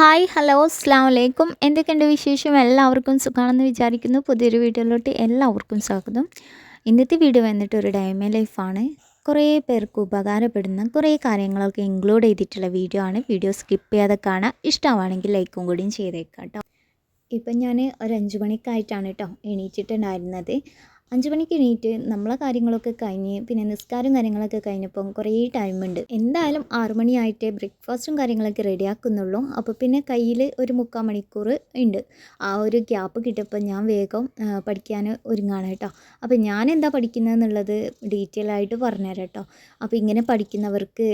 Hi hello അസ്സാം വലൈക്കും എന്തൊക്കെയുണ്ട് വിശേഷം? എല്ലാവർക്കും സുഖമാണെന്ന് വിചാരിക്കുന്നു. പുതിയൊരു വീഡിയോയിലോട്ട് എല്ലാവർക്കും സ്വാഗതം. ഇന്നത്തെ വീഡിയോ വന്നിട്ട് ഒരു ഡയമ ലൈഫാണ്. കുറേ പേർക്ക് ഉപകാരപ്പെടുന്ന കുറേ കാര്യങ്ങളൊക്കെ ഇൻക്ലൂഡ് ചെയ്തിട്ടുള്ള വീഡിയോ ആണ്. വീഡിയോ സ്കിപ്പ് ചെയ്യാതെ കാണാം. ഇഷ്ടമാണെങ്കിൽ ലൈക്കും കൂടിയും ചെയ്തേക്കാം കേട്ടോ. ഇപ്പം ഞാൻ ഒരു അഞ്ച് മണിക്കായിട്ടാണ് കേട്ടോ എണീറ്റിട്ടുണ്ടായിരുന്നത്. അഞ്ച് മണിക്ക് എണീറ്റ് നമ്മളെ കാര്യങ്ങളൊക്കെ കഴിഞ്ഞ് പിന്നെ നിസ്കാരം കാര്യങ്ങളൊക്കെ കഴിഞ്ഞപ്പം കുറേ ടൈമുണ്ട്. എന്തായാലും ആറു മണിയായിട്ടേ ബ്രേക്ക്ഫാസ്റ്റും കാര്യങ്ങളൊക്കെ റെഡിയാക്കുന്നുള്ളൂ. അപ്പോൾ പിന്നെ കയ്യിൽ ഒരു മുക്കാൽ മണിക്കൂർ ഉണ്ട്. ആ ഒരു ഗ്യാപ്പ് കിട്ടിയപ്പോൾ ഞാൻ വേഗം പഠിക്കാൻ ഒരുങ്ങാണ് കേട്ടോ. അപ്പോൾ ഞാൻ എന്താ പഠിക്കുന്നതെന്നുള്ളത് ഡീറ്റെയിൽ ആയിട്ട് പറഞ്ഞുതരാം കേട്ടോ. അപ്പോൾ ഇങ്ങനെ പഠിക്കുന്നവർക്ക്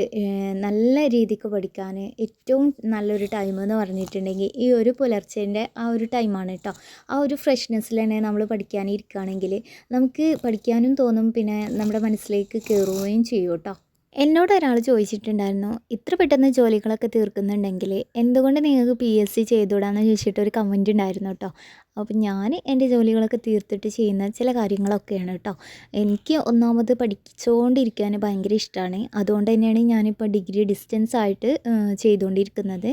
നല്ല രീതിക്ക് പഠിക്കാൻ ഏറ്റവും നല്ലൊരു ടൈം എന്ന് പറഞ്ഞിട്ടുണ്ടെങ്കിൽ ഈ ഒരു പുലർച്ചേന്റെ ആ ഒരു ടൈമാണ് കേട്ടോ. ആ ഒരു ഫ്രഷ്നെസ്സിൽ തന്നെ നമ്മൾ പഠിക്കാനിരിക്കുകയാണെങ്കിൽ നമുക്ക് പഠിക്കാനും തോന്നും പിന്നെ നമ്മുടെ മനസ്സിലേക്ക് കയറുകയും ചെയ്യും കേട്ടോ. എന്നോട് ഒരാൾ ചോദിച്ചിട്ടുണ്ടായിരുന്നു ഇത്ര പെട്ടെന്ന് ജോലികളൊക്കെ തീർക്കുന്നുണ്ടെങ്കിൽ എന്തുകൊണ്ട് നിങ്ങൾക്ക് പി എസ് സി ചെയ്തുകൂടാന്ന് ചോദിച്ചിട്ട് ഒരു കമന്റ് ഉണ്ടായിരുന്നു കേട്ടോ. അപ്പോൾ ഞാൻ എന്റെ ജോലികളൊക്കെ തീർത്തിട്ട് ചെയ്യുന്ന ചില കാര്യങ്ങളൊക്കെയാണ് കേട്ടോ. എനിക്ക് ഒന്നാമത് പഠിച്ചുകൊണ്ടിരിക്കാൻ ഭയങ്കര ഇഷ്ടമാണ് അതുകൊണ്ട് തന്നെയാണ് ഞാനിപ്പോൾ ഡിഗ്രി ഡിസ്റ്റൻസ് ആയിട്ട് ചെയ്തുകൊണ്ടിരിക്കുന്നത്.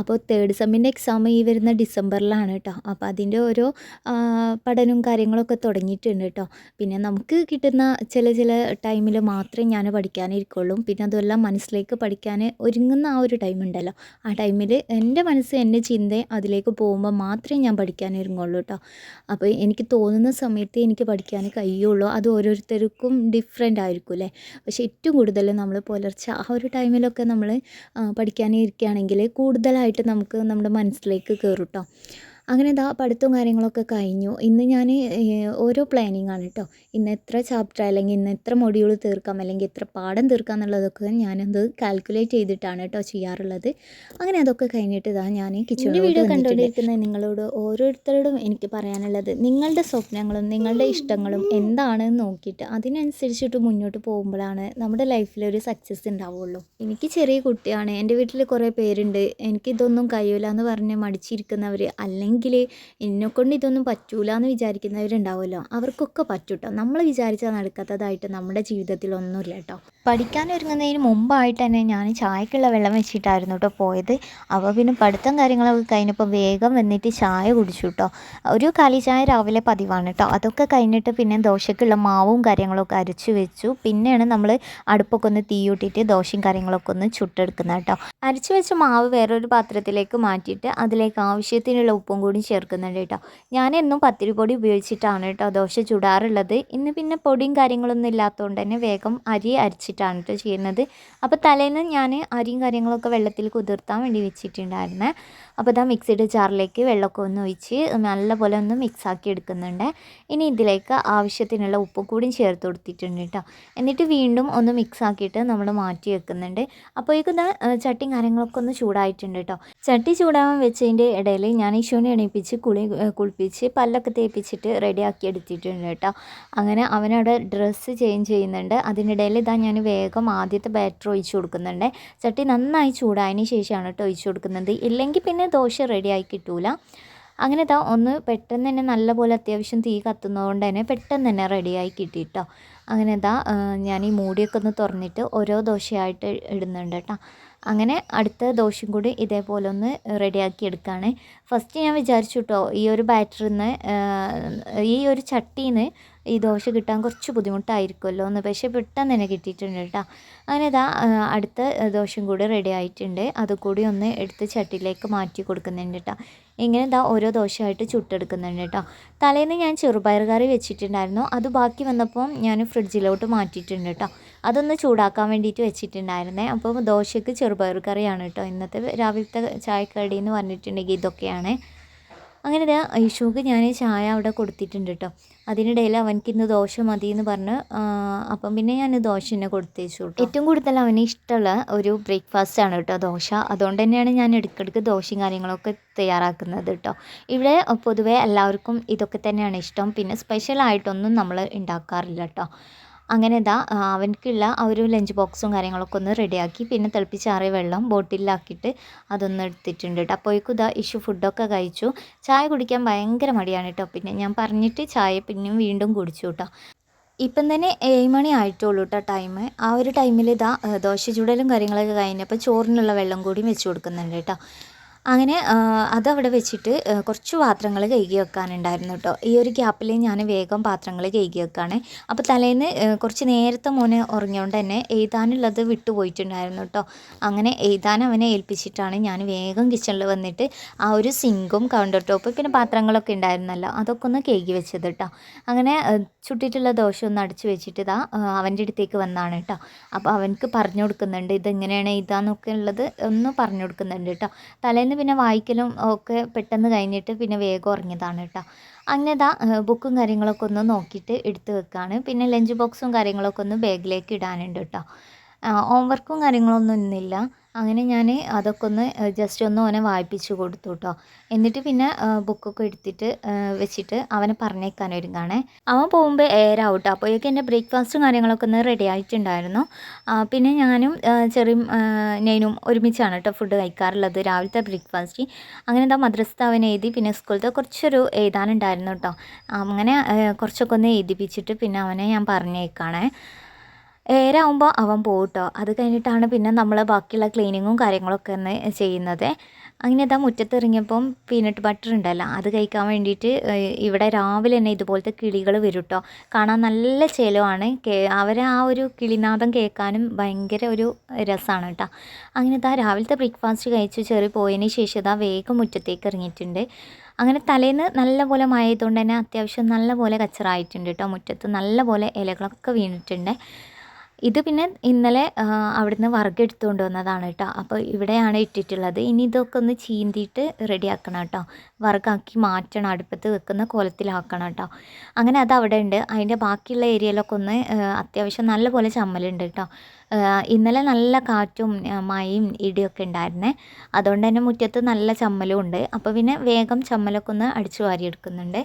അപ്പോൾ തേർഡ് സെമ്മിന്റെ എക്സാം ഈ വരുന്ന ഡിസംബറിലാണ് കേട്ടോ അപ്പോൾ അതിന്റെ ഓരോ പഠനവും കാര്യങ്ങളൊക്കെ തുടങ്ങിയിട്ടുണ്ട് കേട്ടോ പിന്നെ നമുക്ക് കിട്ടുന്ന ചില ചില ടൈമിൽ മാത്രമേ ഞാൻ പഠിക്കാനിരിക്കുള്ളൂ. പിന്നെ അതുമല്ല മനസ്സിലേക്ക് പഠിക്കാൻ ഒരുങ്ങുന്ന ആ ഒരു ടൈം ഉണ്ടല്ലോ. ആ ടൈമിൽ എന്റെ മനസ്സ് എന്റെ ചിന്ത അതിലേക്ക് പോകുമ്പോൾ മാത്രമേ ഞാൻ പഠിക്കാൻ ഒരുങ്ങുള്ളൂ കേട്ടോ അപ്പോൾ എനിക്ക് തോന്നുന്ന സമയത്ത് എനിക്ക് പഠിക്കാൻ കഴിയുള്ളൂ. അത് ഓരോരുത്തർക്കും ഡിഫറെന്റ് ആയിരിക്കും അല്ലേ? പക്ഷേ ഏറ്റവും കൂടുതൽ നമ്മൾ പുലർച്ചെ ആ ഒരു ടൈമിലൊക്കെ നമ്മൾ പഠിക്കാനിരിക്കുകയാണെങ്കിൽ കൂടുതലായിട്ട് നമുക്ക് നമ്മുടെ മനസ്സിലേക്ക് കയറും കേട്ടോ അങ്ങനെ ഇതാ പഠിത്തവും കാര്യങ്ങളൊക്കെ കഴിഞ്ഞു. ഇന്ന് ഞാൻ ഓരോ പ്ലാനിങ് ആണ് കേട്ടോ ഇന്ന് എത്ര ചാപ്റ്റർ അല്ലെങ്കിൽ ഇന്ന് എത്ര മൊഡ്യൂൾ തീർക്കാം അല്ലെങ്കിൽ എത്ര പാഠം തീർക്കാം എന്നുള്ളതൊക്കെ ഞാനത് കാൽക്കുലേറ്റ് ചെയ്തിട്ടാണ് കേട്ടോ ചെയ്യാറുള്ളത്. അങ്ങനെ അതൊക്കെ കഴിഞ്ഞിട്ട് ഇതാ ഞാൻ കിച്ചണിൽ വീഡിയോ കണ്ടുകൊണ്ടിരിക്കുന്ന നിങ്ങളോട് ഓരോരുത്തരോടും എനിക്ക് പറയാനുള്ളത് നിങ്ങളുടെ സ്വപ്നങ്ങളും നിങ്ങളുടെ ഇഷ്ടങ്ങളും എന്താണെന്ന് നോക്കിയിട്ട് അതിനനുസരിച്ചിട്ട് മുന്നോട്ട് പോകുമ്പോഴാണ് നമ്മുടെ ലൈഫിൽ ഒരു സക്സസ് ഉണ്ടാവുള്ളൂ. എനിക്ക് ചെറിയ കുട്ടിയാണ്. എന്റെ വീട്ടിൽ കുറേ പേരുണ്ട്. എനിക്കിതൊന്നും കഴിയൂല എന്ന് പറഞ്ഞ് മടിച്ചിരിക്കുന്നവർ അല്ലെങ്കിൽ എന്നെക്കൊണ്ട് ഇതൊന്നും പറ്റൂല എന്ന് വിചാരിക്കുന്നവരുണ്ടാവുമല്ലോ. അവർക്കൊക്കെ പറ്റൂട്ടോ. നമ്മൾ വിചാരിച്ചാൽ നടക്കാത്തതായിട്ട് നമ്മുടെ ജീവിതത്തിൽ ഒന്നുമില്ല കേട്ടോ. പഠിക്കാൻ ഒരുങ്ങുന്നതിന് മുമ്പായിട്ട് തന്നെ ഞാൻ ചായക്കുള്ള വെള്ളം വെച്ചിട്ടായിരുന്നു കേട്ടോ പോയത്. അപ്പോൾ പിന്നെ പഠിത്തം കാര്യങ്ങളൊക്കെ കഴിഞ്ഞപ്പോൾ വേഗം വന്നിട്ട് ചായ കുടിച്ചു കേട്ടോ. ഒരു കാലി ചായ രാവിലെ പതിവാണ് കേട്ടോ. അതൊക്കെ കഴിഞ്ഞിട്ട് പിന്നെ ദോശക്കുള്ള മാവും കാര്യങ്ങളൊക്കെ അരച്ചു വെച്ചു. പിന്നെയാണ് നമ്മൾ അടുപ്പൊക്കെ ഒന്ന് തീയൂട്ടിയിട്ട് ദോശയും കാര്യങ്ങളൊക്കെ ഒന്ന് ചുട്ടെടുക്കുന്നത് കേട്ടോ. അരച്ചു വെച്ച മാവ് വേറൊരു പാത്രത്തിലേക്ക് മാറ്റിയിട്ട് അതിലേക്ക് ആവശ്യത്തിനുള്ള ഉപ്പും കൂടി ചേർക്കുന്നുണ്ട് കേട്ടോ. ഞാൻ എന്നും പത്തിരിപ്പൊടി ഉപയോഗിച്ചിട്ടാണ് കേട്ടോ ദോശ ചുടാറുള്ളത്. ഇന്ന് പിന്നെ പൊടിയും കാര്യങ്ങളൊന്നും ഇല്ലാത്തതുകൊണ്ട് തന്നെ വേഗം അരി അരച്ചിട്ടാണ് കേട്ടോ ചെയ്യുന്നത്. അപ്പോൾ തലേന്ന് ഞാൻ അരിയും കാര്യങ്ങളൊക്കെ വെള്ളത്തിൽ കുതിർത്താൻ വേണ്ടി വെച്ചിട്ടുണ്ടായിരുന്നേ. അപ്പോൾ ഇതാ മിക്സിയുടെ ജാറിലേക്ക് വെള്ളമൊക്കെ ഒന്ന് ഒഴിച്ച് നല്ലപോലെ ഒന്ന് മിക്സ് ആക്കി എടുക്കുന്നുണ്ട്. ഇനി ഇതിലേക്ക് ആവശ്യത്തിനുള്ള ഉപ്പും കൂടി ചേർത്ത് കൊടുത്തിട്ടുണ്ട് കേട്ടോ. എന്നിട്ട് വീണ്ടും ഒന്ന് മിക്സ് ആക്കിയിട്ട് നമ്മൾ മാറ്റി വെക്കുന്നുണ്ട്. അപ്പോഴേക്കും ചട്ടിയും കാര്യങ്ങളൊക്കെ ഒന്ന് ചൂടായിട്ടുണ്ട് കേട്ടോ. ചട്ടി ചൂടാവാൻ വെച്ചതിന്റെ ഇടയിൽ ഞാൻ ഈശോനെ എണീപ്പിച്ച് കുളി കുളിപ്പിച്ച് പല്ലൊക്കെ തേപ്പിച്ചിട്ട് റെഡിയാക്കി എടുത്തിട്ടുണ്ട് കേട്ടോ. അങ്ങനെ അവനവിടെ ഡ്രസ്സ് ചേഞ്ച് ചെയ്യുന്നുണ്ട്. അതിനിടയിൽ ഇതാ ഞാൻ വേഗം ആദ്യത്തെ ബാറ്റർ ഒഴിച്ചു കൊടുക്കുന്നുണ്ട്. ചട്ടി നന്നായി ചൂടായതിന് ശേഷമാണ് കേട്ടോ ഒഴിച്ചു കൊടുക്കുന്നത്. ഇല്ലെങ്കിൽ പിന്നെ ദോശ റെഡിയായി കിട്ടൂല. അങ്ങനെ ഇതാ ഒന്ന് പെട്ടെന്ന് തന്നെ നല്ലപോലെ അത്യാവശ്യം തീ കത്തുന്നതുകൊണ്ട് തന്നെ പെട്ടെന്ന് തന്നെ റെഡിയായി കിട്ടി കേട്ടോ. അങ്ങനെ ഇതാ ഞാൻ ഈ മൂടിയൊക്കെ ഒന്ന് തുറന്നിട്ട് ഓരോ ദോശയായിട്ട് ഇടുന്നുണ്ട് കേട്ടോ. അങ്ങനെ അടുത്ത ദോശയും കൂടി ഇതേപോലെ ഒന്ന് റെഡിയാക്കി എടുക്കുകയാണ്. ഫസ്റ്റ് ഞാൻ വിചാരിച്ചു കേട്ടോ ഈ ഒരു ബാറ്ററിൽ നിന്ന് ഈ ഒരു ചട്ടിയിൽ നിന്ന് ഈ ദോശ കിട്ടാൻ കുറച്ച് ബുദ്ധിമുട്ടായിരിക്കുമല്ലോ എന്ന്. പക്ഷേ പെട്ടെന്ന് തന്നെ കിട്ടിയിട്ടുണ്ട് കേട്ടോ. അങ്ങനെ ഇതാ അടുത്ത ദോശയും കൂടി റെഡി ആയിട്ടുണ്ട്. അതുകൂടി ഒന്ന് എടുത്ത് ചട്ടിയിലേക്ക് മാറ്റി കൊടുക്കുന്നുണ്ട് കേട്ടോ. ഇങ്ങനെ ഇതാ ഓരോ ദോശയായിട്ട് ചുട്ടെടുക്കുന്നുണ്ട് കേട്ടോ. തലേന്ന് ഞാൻ ചെറുപയർ കറി വെച്ചിട്ടുണ്ടായിരുന്നു. അത് ബാക്കി വന്നപ്പോൾ ഞാൻ ഫ്രിഡ്ജിലോട്ട് മാറ്റിയിട്ടുണ്ട് കേട്ടോ. അതൊന്ന് ചൂടാക്കാൻ വേണ്ടിയിട്ട് വെച്ചിട്ടുണ്ടായിരുന്നേ. അപ്പോൾ ദോശയ്ക്ക് ചെറുപയർ കറിയാണ് കേട്ടോ. ഇന്നത്തെ രാവിലത്തെ ചായക്കടി എന്ന് പറഞ്ഞിട്ടുണ്ടെങ്കിൽ ഇതൊക്കെയാണ്. അങ്ങനെ ഇതാ ഐഷുക്ക് ഞാൻ ചായ അവിടെ കൊടുത്തിട്ടുണ്ട് കേട്ടോ അതിനിടയിൽ അവനക്ക് ഇന്ന് ദോശ മതി എന്ന് പറഞ്ഞ് അപ്പം പിന്നെ ഞാൻ ദോശ തന്നെ കൊടുത്തേച്ചു ഏറ്റവും കൂടുതൽ അവന് ഇഷ്ടമുള്ള ഒരു ബ്രേക്ക്ഫാസ്റ്റ് ആണ് കേട്ടോ ദോശ. അതുകൊണ്ട് തന്നെയാണ് ഞാൻ ഇടയ്ക്കിടയ്ക്ക് ദോശയും കാര്യങ്ങളൊക്കെ തയ്യാറാക്കുന്നത് കേട്ടോ ഇവിടെ പൊതുവേ എല്ലാവർക്കും ഇതൊക്കെ തന്നെയാണ് ഇഷ്ടം. പിന്നെ സ്പെഷ്യലായിട്ടൊന്നും നമ്മൾ ഉണ്ടാക്കാറില്ല കേട്ടോ അങ്ങനെ ഇതാ അവനക്കുള്ള ആ ഒരു ലഞ്ച് ബോക്സും കാര്യങ്ങളൊക്കെ ഒന്ന് റെഡിയാക്കി പിന്നെ തിളപ്പിച്ചാറിയ വെള്ളം ബോട്ടിലാക്കിയിട്ട് അതൊന്ന് എടുത്തിട്ടുണ്ട് കേട്ടോ അപ്പോഴേക്കും ഇതാ ഇഷ്യൂ ഫുഡൊക്കെ കഴിച്ചു. ചായ കുടിക്കാൻ ഭയങ്കര മടിയാണ് കേട്ടോ പിന്നെ ഞാൻ പറഞ്ഞിട്ട് ചായ പിന്നെയും വീണ്ടും കുടിച്ചു കേട്ടോ ഇപ്പം തന്നെ ഏഴ് മണി ആയിട്ടുള്ളൂ കേട്ടോ ടൈം ആ ഒരു ടൈമിൽ ഇതാ ദോശ ചുടലും കാര്യങ്ങളൊക്കെ കഴിഞ്ഞപ്പോൾ ചോറിനുള്ള വെള്ളം കൂടി വെച്ച് കൊടുക്കുന്നുണ്ട് കേട്ടോ അങ്ങനെ അതവിടെ വെച്ചിട്ട് കുറച്ച് പാത്രങ്ങൾ കഴുകി വെക്കാനുണ്ടായിരുന്നു കേട്ടോ. ഈ ഒരു ഗ്യാപ്പിൽ ഞാൻ വേഗം പാത്രങ്ങൾ കഴുകി വെക്കുകയാണ് അപ്പോൾ തലേന്ന് കുറച്ച് നേരത്തെ മോനെ ഉറങ്ങിയോണ്ട് തന്നെ എഴുതാനുള്ളത് വിട്ടുപോയിട്ടുണ്ടായിരുന്നു കേട്ടോ. അങ്ങനെ എഴുതാൻ അവനെ ഏൽപ്പിച്ചിട്ടാണ് ഞാൻ വേഗം കിച്ചണിൽ വന്നിട്ട് ആ ഒരു സിങ്കും കൗണ്ടർ ടോപ്പ് പിന്നെ പാത്രങ്ങളൊക്കെ ഉണ്ടായിരുന്നല്ലോ അതൊക്കെ ഒന്ന് കഴുകി വെച്ചത് കേട്ടോ. അങ്ങനെ ചുട്ടിട്ടുള്ള ദോശ ഒന്ന് അടച്ചു വെച്ചിട്ട് ഇതാ അവന്റെ അടുത്തേക്ക് വന്നാണ് കേട്ടോ. അപ്പോൾ അവനക്ക് പറഞ്ഞു കൊടുക്കുന്നുണ്ട് ഇതെങ്ങനെയാണ് ഇതാന്നൊക്കെ ഉള്ളത് ഒന്ന് പറഞ്ഞു കൊടുക്കുന്നുണ്ട് കേട്ടോ. തലേന്ന് പിന്നെ വായിക്കലും ഒക്കെ പെട്ടെന്ന് കഴിഞ്ഞിട്ട് പിന്നെ വേഗം ഉറങ്ങിയതാണ് കേട്ടോ. അങ്ങനെ ഇതാ ബുക്കും കാര്യങ്ങളൊക്കെ ഒന്ന് നോക്കിയിട്ട് എടുത്ത് വെക്കാണ്. പിന്നെ ലഞ്ച് ബോക്സും കാര്യങ്ങളൊക്കെ ഒന്ന് ബാഗിലേക്ക് ഇടാനുണ്ട് കേട്ടോ. ഹോംവർക്കും കാര്യങ്ങളൊന്നും ഇന്നില്ല. അങ്ങനെ ഞാൻ അതൊക്കെ ഒന്ന് ജസ്റ്റ് ഒന്ന് ഓനെ വായിപ്പിച്ച് കൊടുത്തു കേട്ടോ എന്നിട്ട് പിന്നെ ബുക്കൊക്കെ എടുത്തിട്ട് വെച്ചിട്ട് അവനെ പറഞ്ഞേക്കാൻ ഒരുങ്ങാണേ. അവൻ പോകുമ്പോൾ എയർ ഔട്ട് അപ്പോഴേക്കും എന്റെ ബ്രേക്ക്ഫാസ്റ്റും കാര്യങ്ങളൊക്കെ ഒന്ന് റെഡി ആയിട്ടുണ്ടായിരുന്നു. പിന്നെ ഞാനും ചെറിയ നെയ്നും ഒരുമിച്ചാണ് കേട്ടോ ഫുഡ് കഴിക്കാറുള്ളത്. രാവിലത്തെ ബ്രേക്ക്ഫാസ്റ്റ് അങ്ങനെ എന്താ മദ്രസത്തെ അവൻ എഴുതി പിന്നെ സ്കൂളത്തെ കുറച്ചൊരു എഴുതാനുണ്ടായിരുന്നു കേട്ടോ അങ്ങനെ കുറച്ചൊക്കെ ഒന്ന് എഴുതിപ്പിച്ചിട്ട് പിന്നെ അവനെ ഞാൻ പറഞ്ഞേക്കാണേ. ഏരാകുമ്പോൾ അവൻ പോകട്ടോ കേട്ടോ അത് കഴിഞ്ഞിട്ടാണ് പിന്നെ നമ്മൾ ബാക്കിയുള്ള ക്ലീനിങ്ങും കാര്യങ്ങളൊക്കെ ഒന്ന് ചെയ്യുന്നത്. അങ്ങനെ ഇതാ മുറ്റത്തിറങ്ങിയപ്പം പീനട്ട് ബട്ടർ ഉണ്ടല്ലോ അത് കഴിക്കാൻ വേണ്ടിയിട്ട് ഇവിടെ രാവിലെ തന്നെ ഇതുപോലത്തെ കിളികൾ വരും കേട്ടോ കാണാൻ നല്ല ചേലമാണ് കേ അവരെ ആ ഒരു കിളിനാദം കേൾക്കാനും ഭയങ്കര ഒരു രസമാണ് കേട്ടോ അങ്ങനെ ഇതാ രാവിലത്തെ ബ്രേക്ക്ഫാസ്റ്റ് കഴിച്ചു ചെറിയ പോയതിന് ശേഷം ഇതാ വേഗം മുറ്റത്തേക്ക് ഇറങ്ങിയിട്ടുണ്ട്. അങ്ങനെ തലേന്ന് നല്ല പോലെ മഴ ആയതുകൊണ്ട് തന്നെ അത്യാവശ്യം നല്ല പോലെ കച്ചറായിട്ടുണ്ട് കേട്ടോ മുറ്റത്ത്. നല്ലപോലെ ഇലകളൊക്കെ വീണിട്ടുണ്ട്. ഇത് പിന്നെ ഇന്നലെ അവിടുന്ന് വർഗ് എടുത്തുകൊണ്ട് വന്നതാണ് കേട്ടോ അപ്പോൾ ഇവിടെയാണ് ഇട്ടിട്ടുള്ളത്. ഇനി ഇതൊക്കെ ഒന്ന് ചീന്തിയിട്ട് റെഡിയാക്കണം കേട്ടോ വർഗാക്കി മാറ്റണം അടുപ്പത്ത് വെക്കുന്ന കോലത്തിലാക്കണം കേട്ടോ അങ്ങനെ അത് അവിടെ ഉണ്ട്. അതിന്റെ ബാക്കിയുള്ള ഏരിയയിലൊക്കെ ഒന്ന് അത്യാവശ്യം നല്ലപോലെ ചമ്മലുണ്ട് കേട്ടോ ഇന്നലെ നല്ല കാറ്റും മഴയും ഇടിയൊക്കെ ഉണ്ടായിരുന്നേ. അതുകൊണ്ട് തന്നെ മുറ്റത്ത് നല്ല ചമ്മലും ഉണ്ട്. അപ്പോൾ പിന്നെ വേഗം ചമ്മലൊക്കെ ഒന്ന് അടിച്ചു വാരിയെടുക്കുന്നുണ്ട്.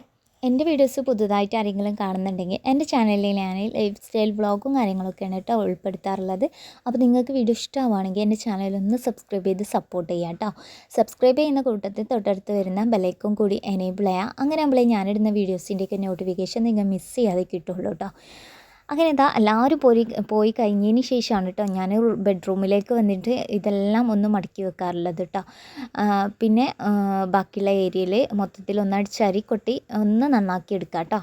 എന്റെ വീഡിയോസ് പുതുതായിട്ട് ആരെങ്കിലും കാണുന്നുണ്ടെങ്കിൽ എന്റെ ചാനലിൽ ഞാൻ ലൈഫ് സ്റ്റൈൽ വ്ളോഗും കാര്യങ്ങളൊക്കെയാണ് കേട്ടോ ഉൾപ്പെടുത്താറുള്ളത്. അപ്പോൾ നിങ്ങൾക്ക് വീഡിയോ ഇഷ്ടമാവുകയാണെങ്കിൽ എന്റെ ചാനലൊന്ന് സബ്സ്ക്രൈബ് ചെയ്ത് സപ്പോർട്ട് ചെയ്യാം കേട്ടോ. സബ്സ്ക്രൈബ് ചെയ്യുന്ന കൂട്ടത്തിൽ തൊട്ടടുത്ത് വരുന്ന ബെലൈക്കും കൂടി എനേബിൾ ചെയ്യാം അങ്ങനെ ആകുമ്പോഴേ ഞാനിടുന്ന വീഡിയോസിന്റെയൊക്കെ നോട്ടിഫിക്കേഷൻ നിങ്ങൾ മിസ് ചെയ്യാതെ കിട്ടുള്ളൂ കേട്ടോ. അങ്ങനെ എന്താ എല്ലാവരും പോയി പോയി കഴിഞ്ഞതിന് ശേഷമാണ് കേട്ടോ ഞാൻ ബെഡ്റൂമിലേക്ക് വന്നിട്ട് ഇതെല്ലാം ഒന്ന് മടക്കി വെക്കാറുള്ളത് കേട്ടോ. പിന്നെ ബാക്കിയുള്ള ഏരിയയിൽ മൊത്തത്തിൽ ഒന്ന് അടിച്ചരി കൊട്ടി ഒന്ന് നന്നാക്കി എടുക്കാം കേട്ടോ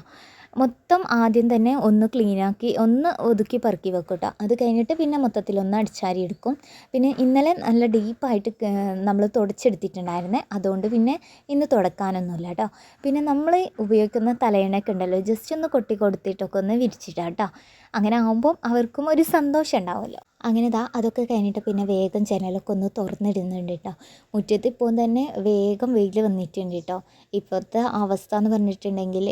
മൊത്തം ആദ്യം തന്നെ ഒന്ന് ക്ലീനാക്കി ഒന്ന് ഒതുക്കി പെറുക്കി വെക്കും കേട്ടോ അത് കഴിഞ്ഞിട്ട് പിന്നെ മൊത്തത്തിൽ ഒന്ന് അടിച്ചാരി എടുക്കും. പിന്നെ ഇന്നലെ നല്ല ഡീപ്പായിട്ട് നമ്മൾ തുടച്ചെടുത്തിട്ടുണ്ടായിരുന്നേ. അതുകൊണ്ട് പിന്നെ ഇന്ന് തുടക്കാനൊന്നുമില്ല കേട്ടോ പിന്നെ നമ്മൾ ഉപയോഗിക്കുന്ന തലയിണയൊക്കെ ഉണ്ടല്ലോ ജസ്റ്റ് ഒന്ന് കൊട്ടി കൊടുത്തിട്ടൊക്കെ ഒന്ന് വിരിച്ചിട്ടാം കേട്ടോ അങ്ങനെ ആകുമ്പം അവർക്കും ഒരു സന്തോഷം ഉണ്ടാവുമല്ലോ. അങ്ങനെ ദാ അതൊക്കെ കഴിഞ്ഞിട്ട് പിന്നെ വേഗം ജനലൊക്കെ ഒന്ന് തുറന്നിടുന്നുണ്ട് കേട്ടോ മുറ്റത്ത് ഇപ്പോൾ തന്നെ വേഗം വെയിൽ വന്നിട്ടുണ്ട് കേട്ടോ ഇപ്പോഴത്തെ അവസ്ഥ എന്ന് പറഞ്ഞിട്ടുണ്ടെങ്കിൽ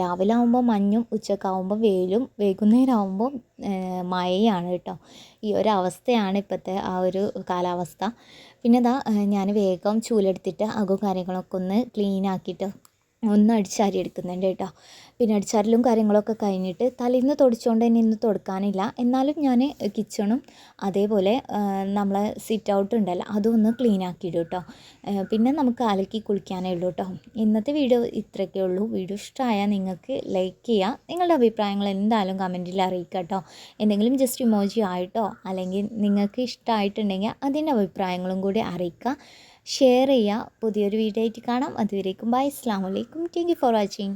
രാവിലെ ആകുമ്പോൾ മഞ്ഞും ഉച്ചക്കാവുമ്പോൾ വെയിലും വൈകുന്നേരം ആകുമ്പോൾ മഴയാണ് കേട്ടോ ഈ ഒരു അവസ്ഥയാണ് ഇപ്പോഴത്തെ ആ ഒരു കാലാവസ്ഥ. പിന്നെ ദാ ഞാൻ വേഗം ചൂലെടുത്തിട്ട് അകവും കാര്യങ്ങളൊക്കെ ഒന്ന് ക്ലീൻ ആക്കിയിട്ട് ഒന്ന് അടിച്ചാരി എടുക്കുന്നുണ്ട് കേട്ടോ. പിന്നെ അടിച്ചാരലും കാര്യങ്ങളൊക്കെ കഴിഞ്ഞിട്ട് തലേന്ന് തുടച്ചുകൊണ്ട് തന്നെ ഇന്ന് തുടക്കാനില്ല. എന്നാലും ഞാൻ കിച്ചണും അതേപോലെ നമ്മളെ സിറ്റ് ഔട്ട് ഉണ്ടല്ലോ അതൊന്ന് ക്ലീൻ ആക്കിയിടും കേട്ടോ. പിന്നെ നമുക്ക് അലക്കി കുളിക്കാനേ ഉള്ളൂ കേട്ടോ. ഇന്നത്തെ വീഡിയോ ഇത്രയൊക്കെ ഉള്ളൂ. വീഡിയോ ഇഷ്ടമായാൽ നിങ്ങൾക്ക് ലൈക്ക് ചെയ്യുക നിങ്ങളുടെ അഭിപ്രായങ്ങൾ എന്തായാലും കമന്റിൽ അറിയിക്കുക കേട്ടോ. എന്തെങ്കിലും ജസ്റ്റ് ഇമോജി ആയിട്ടോ അല്ലെങ്കിൽ നിങ്ങൾക്ക് ഇഷ്ടമായിട്ടുണ്ടെങ്കിൽ അതിന്റെ അഭിപ്രായങ്ങളും കൂടി അറിയിക്കുക. ഷെയർ ചെയ്യുക പുതിയൊരു വീഡിയോ ആയിട്ട് കാണാം. അതുവരേക്കും ബൈ അസ്സാം വലൈക്കും താങ്ക് ഫോർ വാച്ചിങ്